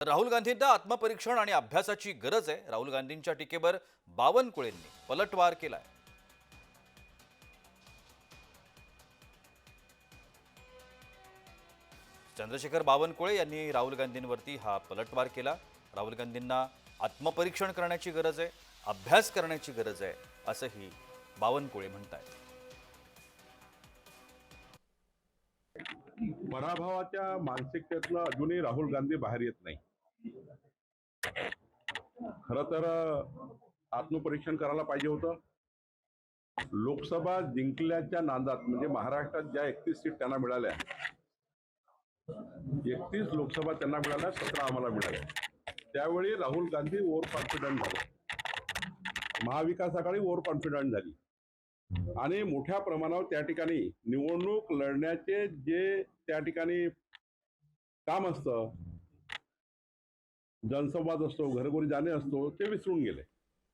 राहुल गांधींना आत्मपरीक्षण आणि अभ्यासाची गरज आहे. राहुल गांधींच्या टीकेवर बावनकुळेंनी पलटवार केलाय. चंद्रशेखर बावनकुळे यांनी राहुल गांधींवरती हा पलटवार केला. राहुल गांधींना आत्मपरीक्षण करण्याची गरज आहे अभ्यास करण्याची गरज आहे असंही बावनकुळे म्हणतात पराभवाच्या मानसिकतेतनं अजूनही राहुल गांधी बाहेर येत नाही. खर तर आत्मपरीक्षण करायला पाहिजे होतं. लोकसभा जिंकल्याच्या नांदात म्हणजे महाराष्ट्रात ज्या एकतीस सीट त्यांना मिळाल्या एकतीस लोकसभा त्यांना मिळाल्या सतरा आम्हाला मिळाल्या. त्यावेळी राहुल गांधी ओव्हर कॉन्फिडंट झाले. महाविकास आघाडी ओव्हर कॉन्फिडंट झाली. आणि मोठ्या प्रमाणावर त्या ठिकाणी निवडणूक लढण्याचे जे त्या ठिकाणी काम असतं जनसंवाद असतो घरोघरी जाणे असतो ते विसरून गेले.